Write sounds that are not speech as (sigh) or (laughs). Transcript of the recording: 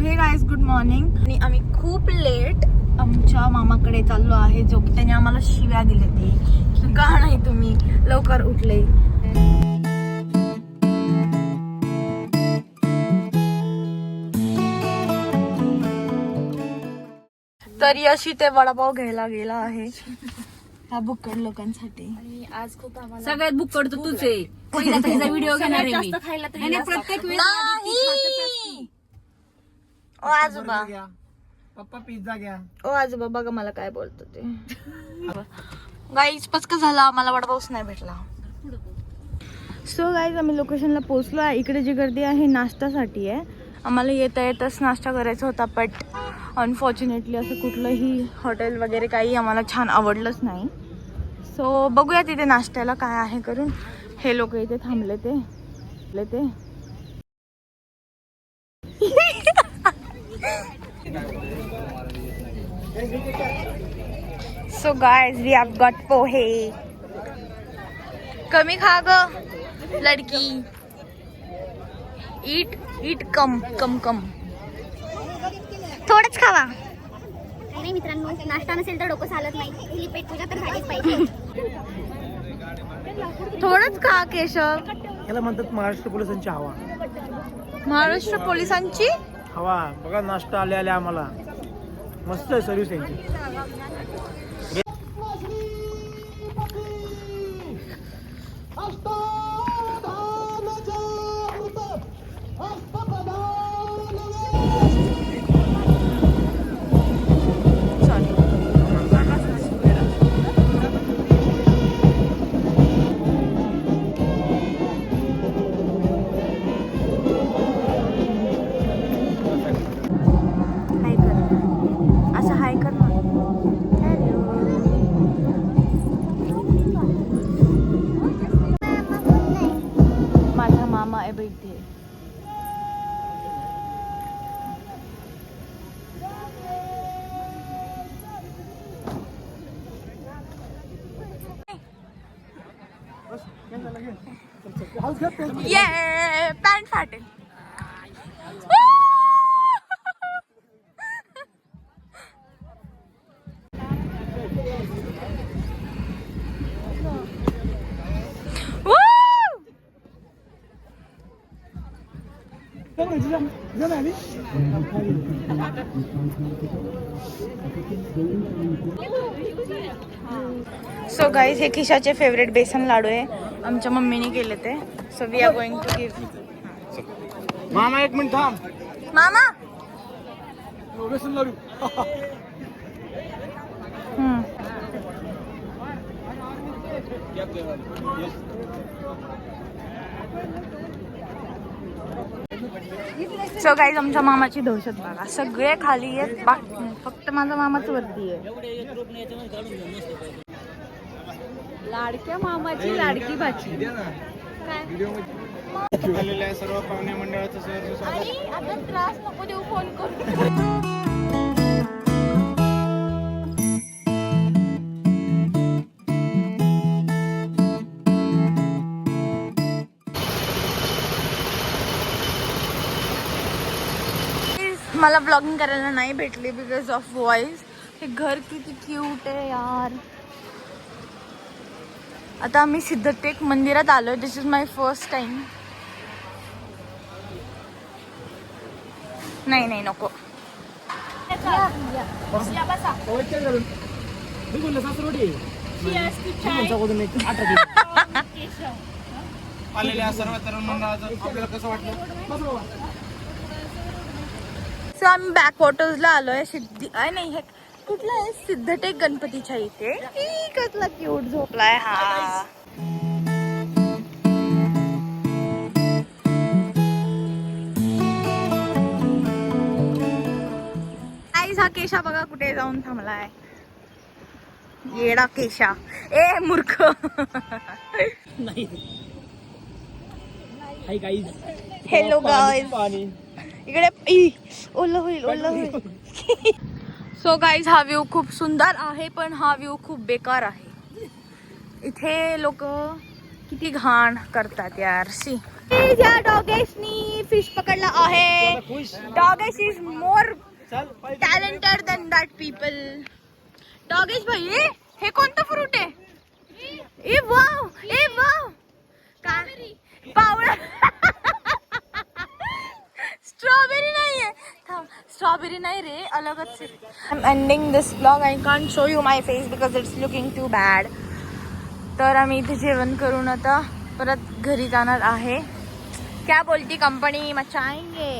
हे guys good morning आणि आम्ही खूप लेट आमच्या मामाकडे चाललो आहे जो की त्याने आम्हाला शिव्या दिले ते. की नाही तुम्ही? लवकर उठले. तरी अशी ते वडापाव घ्यायला गेला आहे. ह्या बुक्कड लोकांसाठी. आज खूप आम्हाला सगळ्यात बुक करतो तुझे. पहिला त्याचा व्हिडिओ घेणार आहे मी. जास्त खायला तर. प्रत्येक नाही! ओ आजोबा. घ्या. पप्पा पिझ्झा घ्या. ओ आजोबा बघा मला काय बोलतो ते. (laughs) गाईच पचका झाला. आम्हाला वडापाऊस नाही भेटला. सो गाईज आम्ही लोकेशनला पोहोचलो आहे. इकडे जी गर्दी आहे नाश्त्यासाठी आहे. आम्हाला येता येतच नाश्ता करायचा होता बट अनफॉर्च्युनेटली असं कुठलंही हॉटेल वगैरे काही आम्हाला छान आवडलंच नाही. सो बघूया तिथे नाश्त्याला काय आहे करून. हे लोक इथे थांबले ते. थांबले ते. (laughs) So guys we have got पोहे कमी खा ग लडकी. ईट ईट कम कम कम. थोडंच खावा. नाही मित्रांनो नाश्ता नसेल तर डोकं चालत नाही. पेट पूजा तर झालीच पाहिजे. थोडंच खा केशव. याला म्हणतात महाराष्ट्र पोलिसांची हवा. महाराष्ट्र पोलिसांची? हवा. बघा नाश्ता आले आले आम्हाला. मस्त आहे सर्व्हिस त्यांची. ये पॅन्ट फाटेल सो गाईज हे खिशाचे फेवरेट बेसन लाडू आहे. आमच्या मम्मीने केले ते. So we are going to give मामा एक मिनिट थांब. मामा! बेसन लाडू. हम्म. सो गाईज आमच्या मामाची दहशत बघा. सगळे खाली आहेत बाकी फक्त माझा मामाच वरती आहे. लाडक्या मामाची लाडकी भाची. सर्व पाहुणे मंडळाचं त्रास नको देऊ फोन करून मला ब्लॉगिंग करायला नाही भेटली बिकॉज ऑफ वॉइस हे घर किती क्यूट आहे यार. आता आम्ही सिद्धटेक मंदिरात आलो this is my first time नाही नाही नको. आलेल्या सर्व तरुण मंडळाचं आपल्याला कसं वाटलं? सो आम्ही बॅक वॉटर्सला आलोय. सिद्धी अय नाही हे कुठलं आहे? सिद्धटेक गणपतीच्या इथे. कसला क्यूट झोपलाय. हा. आईज हा केशा बघा कुठे जाऊन थांबलाय. येडा केशा. ए मूर्ख. हाय गाईज हॅलो गाईज पाणी. इकडे ओलं होईल ओलं होईल. सो गाईज (laughs) हा व्ह्यू खूप सुंदर आहे पण हा व्ह्यू खूप बेकार आहे. इथे लोक किती घाण करतात यार सी. ज्या डॉगेशनी फिश पकडला आहे. Dogesh is more talented than that people Dogesh भाई हे कोणतं फ्रूट आहे? ए वाव ए वाव काय पावळा स्ट्रॉबेरी नाहीये थांब स्ट्रॉबेरी नाही रे अलगच I am ending this blog I can show you my face because it's looking too bad तर आम्ही इथे जेवण करून आता परत घरी जाणार आहे. क्या बोलती कंपनी मचाएंगे